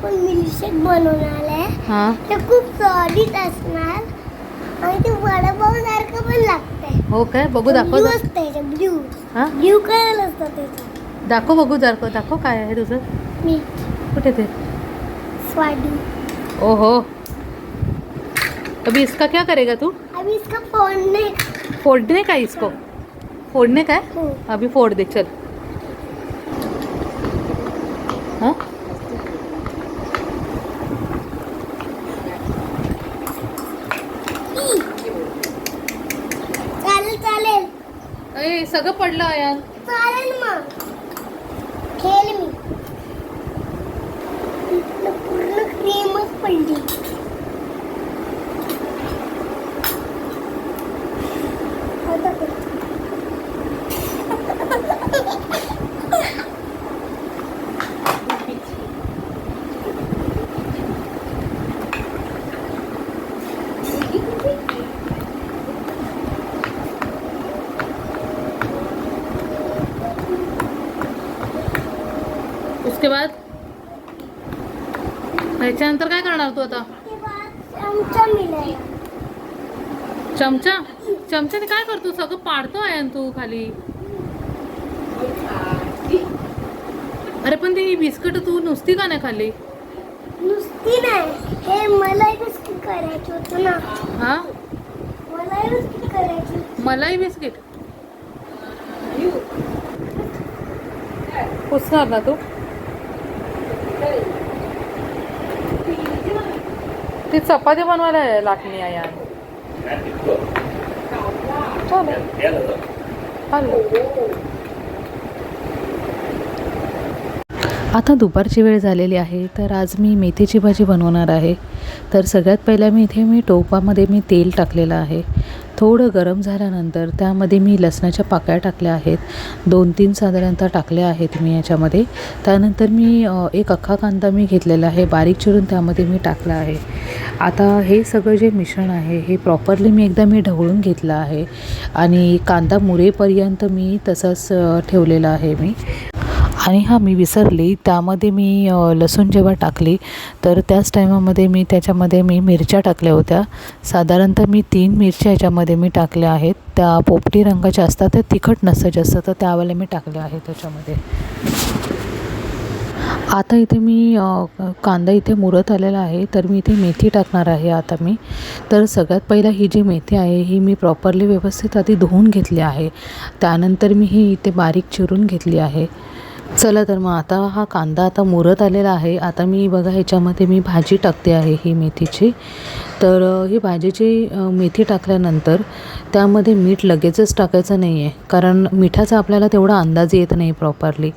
आपण मिल्कशेक बनवणार आहे. हां. ते खूप सॉलिड असणार. आणि ते वडापाव सारखं पण लागतंय. हो काय? बघू दाखव. ब्ल्यू असतं ब्ल्यू. हां? ब्ल्यू कलर असतं त्याचं. दाखव बघू दाखव दाखव काय आहे तुझं. मी. कुठे ते? स्वाडी ओहो. अभी इसका क्या करेगा तू? अभी इसका फोड़ने. फोड़ने का इसको? फोड़ने का है? हो. अभी फोड़ दे चल. हाँ चालेल चालेल ए सगळं पडलं आयान चालेल मग. खेळ मी. पूर्ण क्रीमच पडली आता बघ. उसके बाद? ह्याच्यानंतर काय करणार तू आता? चमचा? चमच्याने काय करतो सगळं पाडतो आयान तू खाली. अरे पण ती बिस्किट तू नुसती का नाही खाल्ली? नुसती नाही. हे मलाई बिस्किट करायचं होतं ना. हा? मलाई बिस्किट करायची होती. मलाई बिस्किट? पुसणार ना तू? ती चपाती बनवायला लाटणी आहे यार आता दुपारची वेळ झालेली आहे तर आज मी मेथीची भाजी बनवणार आहे. तर सगळ्यात पहिल्या मी इथे मी टोपामध्ये मी तेल टाकलेलं आहे. थोडं गरम झाल्यानंतर त्यामध्ये मी लसणाच्या पाकळ्या टाकल्या आहेत. दोन तीन साधारणतः टाकल्या आहेत मी याच्यामध्ये. त्यानंतर मी एक अख्खा कांदा मी घेतलेला आहे. बारीक चिरून त्यामध्ये मी टाकला आहे. आता हे सगळं जे मिश्रण आहे हे प्रॉपरली मी एकदा मी ढवळून घेतलं आहे आणि कांदा मुरेपर्यंत मी तसंच ठेवलेला आहे मी. आणि हां मी विसरली त्यामध्ये मी लसूण जेव्हा टाकली तर त्याच टायमामध्ये मी त्याच्यामध्ये मी मिरच्या टाकल्या होत्या. साधारणतः मी तीन मिरच्या याच्यामध्ये मी टाकल्या आहेत. त्या पोपटी रंगाच्या असतात त्या तिखट नसतं जास्त तर त्यावेळेला मी टाकल्या आहेत त्याच्यामध्ये. आता इथे मी कांदा इथे मुरत आलेला आहे तर मी इथे मेथी टाकणार आहे आता मी. तर सगळ्यात पहिला ही जी मेथी आहे ही मी प्रॉपरली व्यवस्थित आधी धुवून घेतली आहे. त्यानंतर मी ही इथे बारीक चिरून घेतली आहे. चला तर मग आता हा कांदा आता मुरत आलेला आहे. आता मी बघा ह्याच्यामध्ये मी भाजी टाकते आहे ही मेथीची. तर ही भाजीची मेथी टाकल्यानंतर त्यामध्ये मीठ लगेचच टाकायचं नाही आहे कारण मिठाचा आपल्याला तेवढा अंदाज येत नाही प्रॉपरली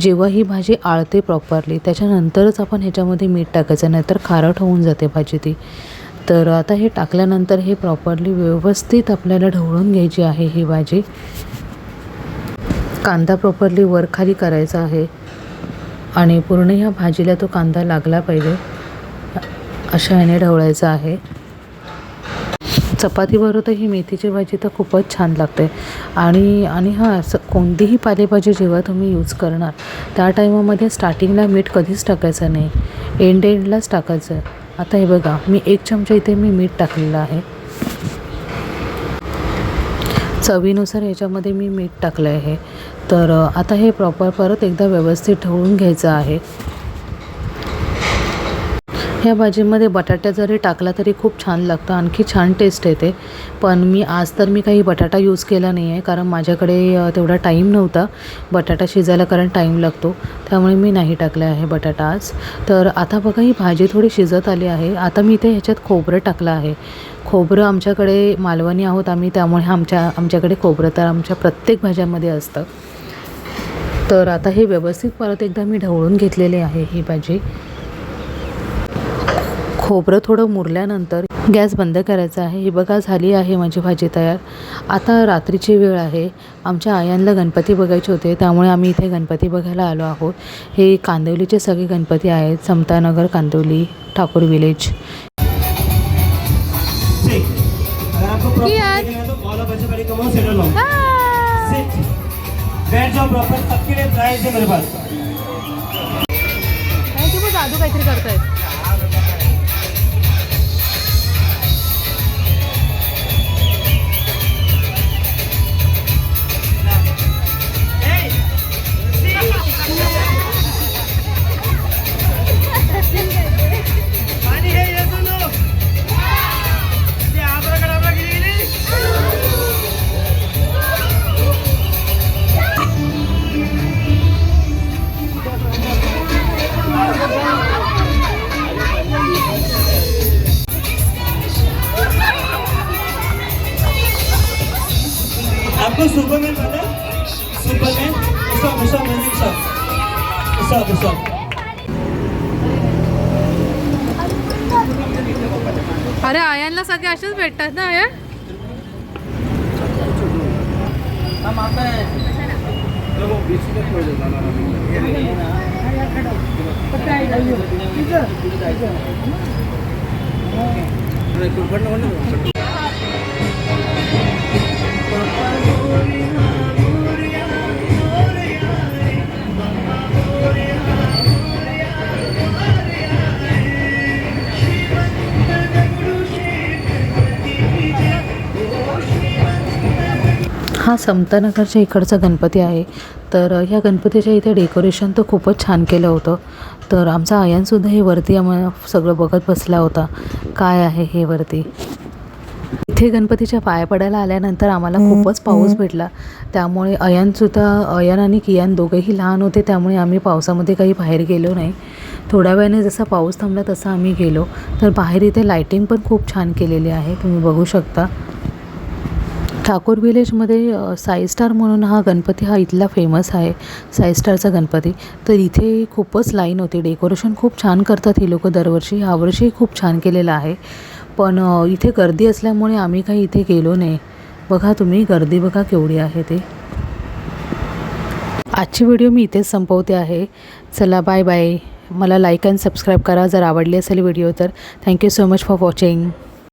जेव्हा ही भाजी आळते प्रॉपरली त्याच्यानंतरच आपण ह्याच्यामध्ये मीठ टाकायचं नाहीतर खारट होऊन जाते भाजी ती. तर आता हे टाकल्यानंतर हे प्रॉपरली व्यवस्थित आपल्याला ढवळून घ्यायची आहे ही भाजी. कांदा प्रॉपरली वरखाली करायचा आहे. आणि पूर्ण ह्या भाजीला तो कांदा लागला पाहिजे. अशा ह्याने ढवळायचं आहे. चपातीबरोबर तर ही मेथीची भाजी तर खूपच छान लागते. आणि आणि हां असं कोणतीही पालेभाजी जेव्हा तुम्ही यूज करणार त्या टायमामध्ये स्टार्टिंगला मीठ कधीच टाकायचं नाही. एंड एंडलाच टाकायचं. आता हे बघा मी एक चमचा इथे मी मीठ टाकलेलं आहे. चवीनुसार याच्यामध्ये मी मीठ टाकलं आहे. तर आता हे प्रॉपर परत एकदा व्यवस्थित ढवळून घ्यायचं आहे. ह्या भाजीमध्ये बटाटा जरी टाकला तरी खूप छान लागतं. आणखी छान टेस्ट येते. पण मी आज तर मी काही बटाटा यूज केला नाही आहे कारण माझ्याकडे तेवढा टाईम नव्हता. बटाटा शिजायला कारण टाईम लागतो. त्यामुळे मी नाही टाकला आहे बटाटा आज. तर आता बघा ही भाजी थोडी शिजत आली आहे. आता मी इथे ह्याच्यात खोबरं टाकलं आहे. खोबरं आमच्याकडे मालवणी आहोत आम्ही त्यामुळे आमच्या आमच्याकडे खोबरं तर आमच्या प्रत्येक भाज्यामध्ये असतं. तर आता हे व्यवस्थित परत एकदा मी ढवळून घेतलेले आहे ही भाजी. खोबरं थोडं मुरल्यानंतर गॅस बंद करायचा आहे. ही बघा झाली आहे माझी भाजी तयार. आता रात्रीची वेळ आहे. आमच्या आयांना गणपती बघायचे होते. त्यामुळे आम्ही इथे गणपती बघायला आलो आहोत. हे कांदिवलीचे सगळे गणपती आहेत. समतानगर कांदिवली ठाकूर विलेज. Sit. अगर आपको आपको सुपरमैन पता है सुपरमैन उसका उसका म्यूजिक सब सब सब अरे आयांना सगळे असेच भेटतात ना आया? हा समतानगरच्या इकडचा गणपती आहे. तर ह्या गणपतीच्या इथे डेकोरेशन तर खूपच छान केलं होतं. तर आमचा आयनसुद्धा हे वरती आम्हाला सगळं बघत बसला होता. काय आहे हे वरती? इथे गणपतीच्या पाया पडायला आल्यानंतर आम्हाला खूपच पाऊस भेटला. त्यामुळे अयानसुद्धा अयान आणि कियान दोघंही लहान होते त्यामुळे आम्ही पावसामध्ये काही बाहेर गेलो नाही. थोड्या वेळाने जसा पाऊस थांबला तसा आम्ही गेलो. तर बाहेर इथे लायटिंग पण खूप छान केलेली आहे. तुम्ही बघू शकता. ठाकूर विलेजमध्ये साई स्टार म्हणून हा गणपती हा इथला फेमस आहे साई स्टारचा गणपती. तर इथे खूपच लाईन होती. डेकोरेशन खूप छान करतात ही लोक दरवर्षी. यावर्षी खूप छान केलेलं आहे. पण इथे गर्दी असल्यामुळे आम्ही काही इथे गेलो नाही. बघा तुम्ही गर्दी बघा केवढी आहे ते. आजची व्हिडिओ मी इथेच संपवते आहे. चला बाय बाय मला लाईक अँड सबस्क्राईब करा. जर आवडली असेल व्हिडिओ तर. Thank you so much for watching